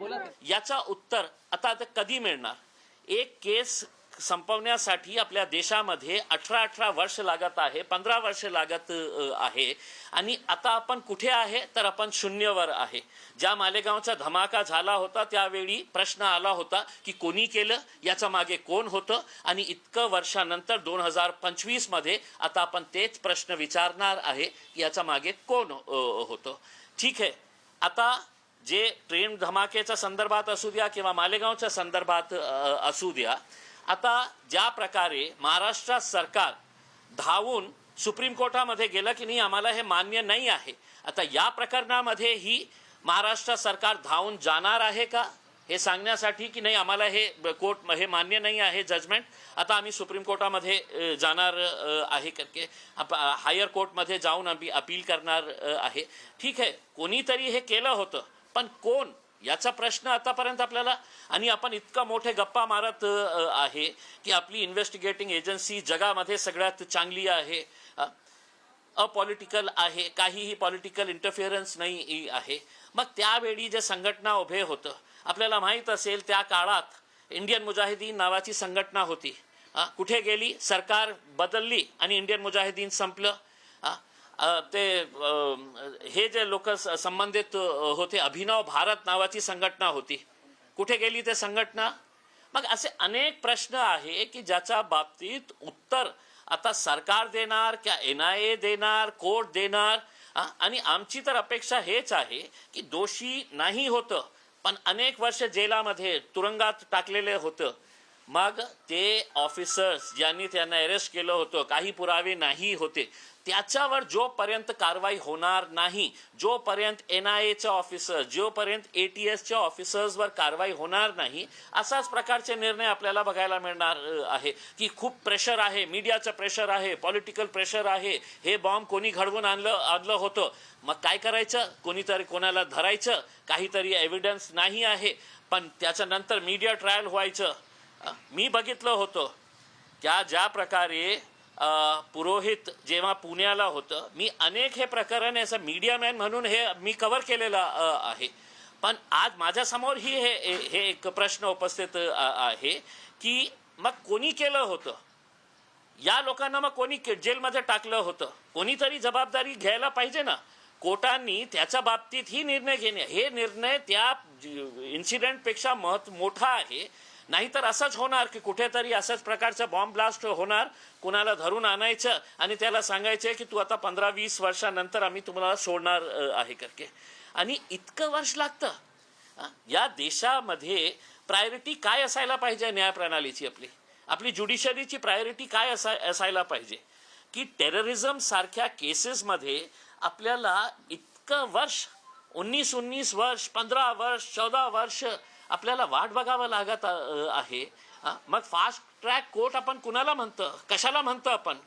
बोला याचा उत्तर आता कधी मिळणार? एक केस संपवण्यासाठी आपल्या देशामध्ये अठरा अठरा वर्ष लागत आहे पंधरा वर्ष लागत आहे. आणि आता आपण कुठे आहे? तर आपण शून्यवर आहे. ज्या मालेगावचा धमाका झाला होता त्यावेळी प्रश्न आला होता की कोणी केलं? याच्या मागे कोण होतं? आणि इतकं वर्षानंतर दोन हजार पंचवीसमध्ये आता आपण तेच प्रश्न विचारणार आहे की याच्या मागे कोण होतं? ठीक आहे. आता जे ट्रेन धमाक्याच्या संदर्भात असू द्या किंवा मालेगावच्या संदर्भात असू द्या आता ज्या प्रकारे महाराष्ट्र सरकार धावून सुप्रीम कोर्टामध्ये गेलं की नाही आम्हाला हे मान्य नाही आहे. आता या प्रकरणामध्ये ही महाराष्ट्र सरकार धावून जाणार आहे का? हे सांगण्यासाठी की नाही आम्हाला हे कोर्ट हे मान्य नाही आहे जजमेंट. आता आम्ही सुप्रीम कोर्टामध्ये जाणार आहे करके. हायर कोर्टमध्ये जाऊन आम्ही अपील करणार आहे. ठीक आहे कोणीतरी हे केलं होतं. पण कोण? याचा प्रश्न आतापर्यंत आपल्याला आणि आपण इतका मोठे गप्पा मारत आहे की आपली इन्व्हेस्टिगेटिंग एजन्सी जगामध्ये सगळ्यात चांगली आहे. अपॉलिटिकल आहे. काहीही पॉलिटिकल इंटरफिअरन्स नाही आहे. मग त्यावेळी जे संघटना उभे होतं आपल्याला माहीत असेल त्या काळात इंडियन मुजाहिदीन नावाची संघटना होती. कुठे गेली? सरकार बदलली आणि इंडियन मुजाहिदीन संपलं. ते हे जे लोक संबंधित होते अभिनव भारत नावाची संघटना होती. कुठे गेली ते संघटना? मग असे अनेक प्रश्न आहे की ज्याच्या बाबतीत उत्तर आता सरकार देणार किंवा एन आय ए देणार कोर्ट देणार आणि आमची तर अपेक्षा हेच आहे की दोषी नाही होतं पण अनेक वर्ष जेलामध्ये तुरुंगात टाकलेले होतं. मग ते ऑफिसर्स ज्यांनी त्यांना अरेस्ट केलं होतं काही पुरावे नाही होते. त्याच्यावर जोपर्यंत कारवाई होणार नाही जोपर्यंत एन आय एच्या ऑफिसर्स जोपर्यंत ए टी एसच्या ऑफिसर्सवर कारवाई होणार नाही असाच प्रकारचे निर्णय आपल्याला बघायला मिळणार आहे. की खूप प्रेशर आहे मीडियाचं प्रेशर आहे पॉलिटिकल प्रेशर आहे. हे बॉम्ब कोणी घडवून आणलं आणलं होतं. मग काय करायचं? कोणीतरी कोणाला धरायचं? काहीतरी एव्हिडन्स नाही आहे. पण त्याच्यानंतर मीडिया ट्रायल व्हायचं. मी बघितलं होतं त्या ज्या प्रकारे पुरोहित जेव्हा पुण्याला होतं मी अनेक हे प्रकरण असं मीडियामॅन म्हणून हे मी कव्हर केलेलं आहे. पण आज माझ्यासमोर ही हे हे- एक प्रश्न उपस्थित आहे की मग कोणी केलं होतं? या लोकांना मग कोणी जेलमध्ये टाकलं होतं? कोणीतरी जबाबदारी घ्यायला पाहिजे ना? कोर्टांनी त्याच्या बाबतीत ही निर्णय घेणे हे निर्णय त्या इन्सिडेंटपेक्षा महत् मोठा आहे. नाहीतर असंच होणार की कुठेतरी असंच प्रकारचं बॉम्ब ब्लास्ट होणार. कुणाला धरून आणायचं आणि त्याला सांगायचं की तू आता पंधरा वीस वर्षानंतर आम्ही तुम्हाला सोडणार आहे करके. आणि इतकं वर्ष लागतं. या देशामध्ये प्रायोरिटी काय असायला पाहिजे न्यायप्रणालीची आपली? आपली ज्युडिशरीची प्रायोरिटी काय असाय असायला पाहिजे? की टेररिझम सारख्या केसेसमध्ये आपल्याला इतकं वर्ष उन्नीस उन्नीस वर्ष पंधरा वर्ष चौदा वर्ष आपल्याला वाट बघावं लागत आहे. मग फास्ट ट्रॅक कोर्ट आपण कुणाला म्हणतं? कशाला म्हणतं आपण?